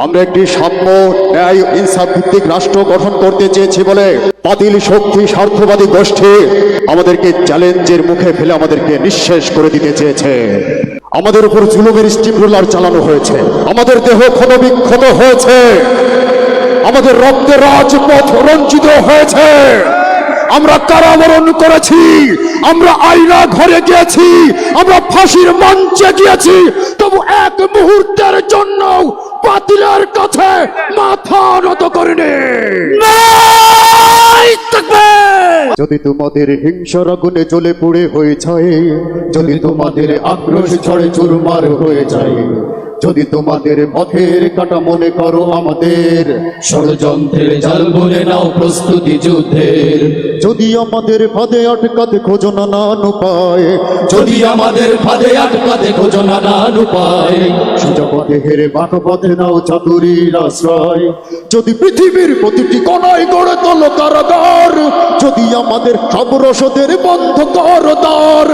আমরা একটি সাম্য ন্যায় ইনসাফ ভিত্তিক রাষ্ট্র গঠন করতে চেয়েছি বলে বাতিল শক্তি স্বার্থবাদী গোষ্ঠী আমাদেরকে চ্যালেঞ্জের মুখে ফেলে আমাদেরকে নিঃশেষ করে দিতে চেয়েছে। আমাদের উপর জুলুমের স্টিম রোলার চালানো হয়েছে। আমাদের দেহ ক্ষতবিক্ষত হয়েছে। আমাদের রক্তের রাজপথ রঞ্জিত হয়েছে। আমরা কারাবরণ করেছি, আমরা আইনা ঘরে গিয়েছি, আমরা ফাঁসির মঞ্চে গিয়েছি, তবু এক মুহূর্তের জন্য বাতিলের কাছে মাথা নত করিনি। যদি তোমাদের হিংসার আগুনে চলে পুড়ে হয়ে যায়, যদি তোমাদের আক্রোশ ঝড়ে চুরমার হয়ে যায় যদি তোমাদের পথের কাটা মনে করো আমাদের, ষড়যন্ত্রের জাল বলে নাও প্রস্তুতি যুদ্ধের। যদি আমাদের ফাঁদে আটকাতে খোঁজো না নান উপায় যদি আমাদের ফাঁদে আটকাতে খোঁজো না নান উপায় হেরে পথে নাও চাতুরীর আশ্রয়। যদি পৃথিবীর প্রতিটি কোনায় গড়ে তোলো কারাগার, যদি আমাদের সব রসদের বন্ধ কর দ্বার,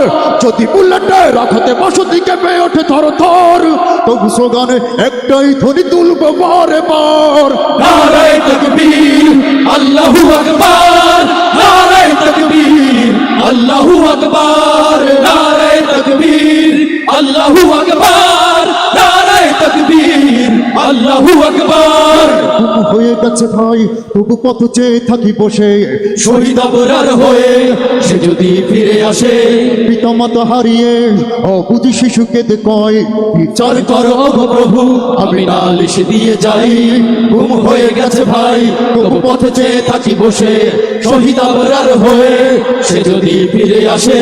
যদি বুলেটে রাখাতে বসতি কেঁপে ওঠে থর থর তবু স্লোগানে একটাই ধ্বনি তুলব বারে বার। নারায় তকবীর, আল্লাহু আকবার, নারায় তকবীর, আল্লাহু আকবার, নারায় তকবীর, আল্লাহু আকবার, নারায় তকবীর, আল্লাহু আকবার। গেছে ভাই তবু পথ চেয়ে থাকি বসে। শহীদ অপরার হয়ে সে যদি ফিরে আসে পিতামাতা হারিয়ে অবুঝি শিশুকে কয় বিচার করো প্রভু আমি নালিশ দিয়ে যাই। ঘুম হয়ে গেছে ভাই তবু পথ চেয়ে থাকি বসে। শহীদ আবরার হয়ে সে যদি ফিরে আসে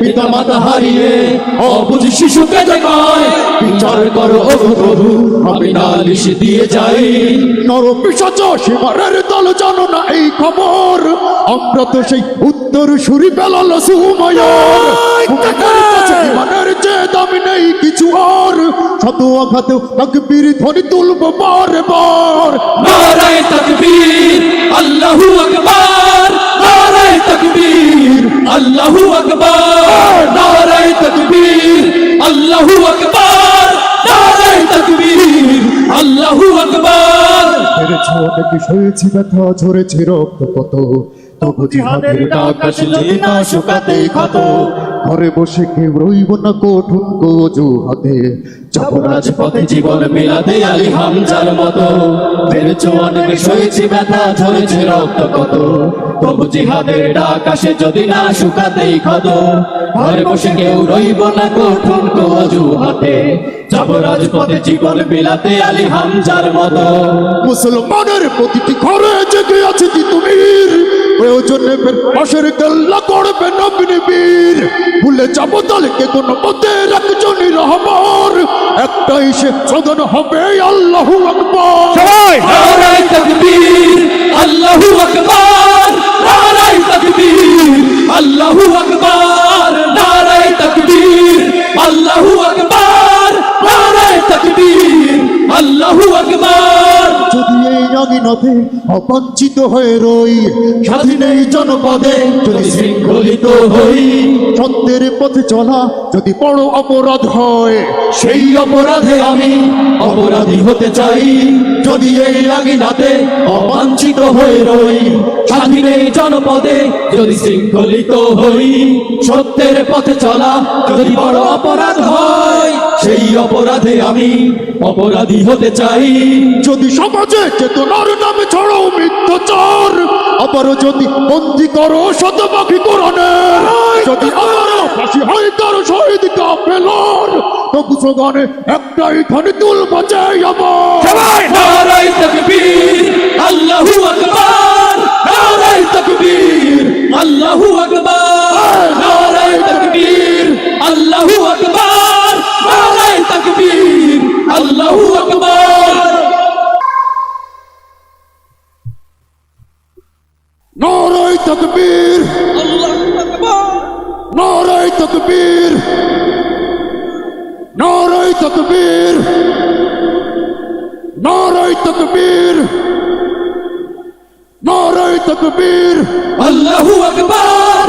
পিতা মাতা হারিয়ে অবুঝ শিশুকে দেখায় বিচার করো প্রভু আমি নালিশ দিয়ে যাই। নর পিসাচ সীমারের দল জানো না এই খবর। আমরা তো সেই উত্তর সুরি পেলাল সুমায়ার দামি নেই কিছু আর। শত আঘাতেও তাকবীর ধ্বনি তুলব বার বার নারায়ে তাকবীর আল্লাহু আকবার। নারায়ে তাকবীর আল্লাহু আকবার। নারায়ে তাকবীর আল্লাহু আকবার। নারায়ে তাকবীর আল্লাহু আকবার। পেরেছ অনেক সয়েছি ব্যথা ঝরেছে রক্ত কত তবু জিহাদের ডাক যদি না শুকাতে ক্ষত। ঘরে বসে কেউ রইব না কঠুন গোজু হাতে যাব রাজপথে জীবন মিলাতে আলী হামজার মতো। বেড়েছ অনেক সয়েছি ব্যথা, ঝরেছে রক্ত কত। তবু জিহাদের ডাক আসে যদি না শুকাতেই ক্ষত। ঘরে বসে কেউ রইব না কঠোর কজু হাতে যাব রাজপথে জীবন বিলাতে আলী হামজার মতো। মুসলমানের প্রতিটি ঘরে ফের পাশের কেল্লা করবে নবীন বীর। ভুলে যাব দলকে কোন পথে একজনই রহমান একটাই সে সদন হবে আল্লাহু আকবার। নারায়ে তাকবীর আল্লাহু আকবার নারায়ে তাকবীর আল্লাহু আকবার নারায়ে তাকবীর আল্লাহু আকবার নারায়ে তাকবীর আল্লাহু আকবার। আঙিনাতে অবাঞ্ছিত হয়ে রই স্বাধীন এই জনপদে যদি শৃঙ্খলিত হই, সত্যের পথে চলা যদি বড় অপরাধ হয়, সেই অপরাধে আমি অপরাধী হতে চাই। যদি এই আগিনাতে অবাঞ্ছিত হয়ে রই স্বাধীন এই জনপদে যদি শৃঙ্খলিত হই, সত্যের পথে চলা যদি বড় অপরাধ হয় অপরাধে আমি অপরাধী হতে চাই। যদি সমাজে চেতনার নামে ছড়াও মিথ্যাচার আবারও যদি বন্দি করো শতবাকি কোরআনের যদি আবারও ফাঁসি হয় কারও শহীদ কাফেলার তবু সগানে একটাই ধ্বনি তুলব চাই আমার। নারায়ে তাকবীর আল্লাহু আকবার নারায়ে তাকবীর আল্লাহু আকবার। তকবীর। নারায় তকবীর। নারায় তকবীর। নারায় তকবীর। নারায় তকবীর। আল্লাহু আকবার।